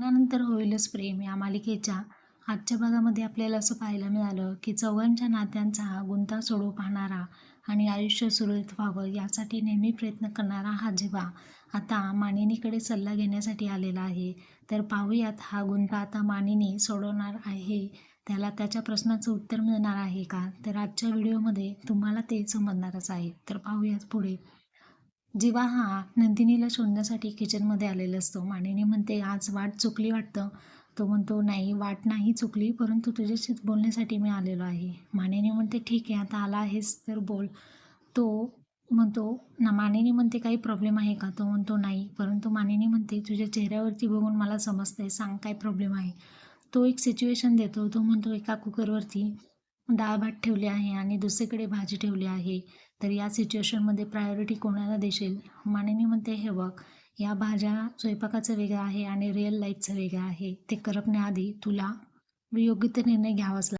लग्नानंतर होईलच प्रेम या मालिकेच्या आजच्या भागामध्ये आपल्याला असं पाहायला मिळालं की चौघांच्या नात्यांचा गुंता सोडू पाहणारा आणि आयुष्य सुरळीत व्हावं यासाठी नेहमी प्रयत्न करणारा हा जिवा आता मानिनीकडे सल्ला घेण्यासाठी आलेला आहे. तर पाहूयात हा गुंता आता मानिनी सोडवणार आहे. त्याला त्याच्या प्रश्नाचं उत्तर मिळणार आहे का? तर आजच्या व्हिडिओमध्ये तुम्हाला ते समजणारच आहे. तर पाहूयात पुढे. जीवा हा नंदिनीला शोधण्यासाठी किचनमध्ये आलेला असतो मानिनी म्हणते आज वाट चुकली वाटतं. तो म्हणतो नाही वाट नाही चुकली परंतु तुझ्याशीच बोलण्यासाठी मी आलेलो आहे. मानिनी म्हणते ठीक आहे आता आला आहेस तर बोल. तो म्हणतो ना मानिनी म्हणते काही प्रॉब्लेम आहे का? तो म्हणतो नाही परंतु मानिनी म्हणते तुझ्या चेहऱ्यावरती बघून मला समजतंय सांग काय प्रॉब्लेम आहे. तो एक सिच्युएशन देतो तो म्हणतो एका कुकरवरती डाळ भात ठेवली आहे आणि दुसरीकडे भाजी ठेवली आहे तर या सिच्युएशनमध्ये प्रायोरिटी कोणाला देशील मानिनी म्हणते हे बघ या भाज्या स्वयंपाकाचं वेगळं आहे आणि रिअल लाईफचं वेगळं आहे. ते करपण्याआधी तुला योग्य ते निर्णय घ्यावाच लागेल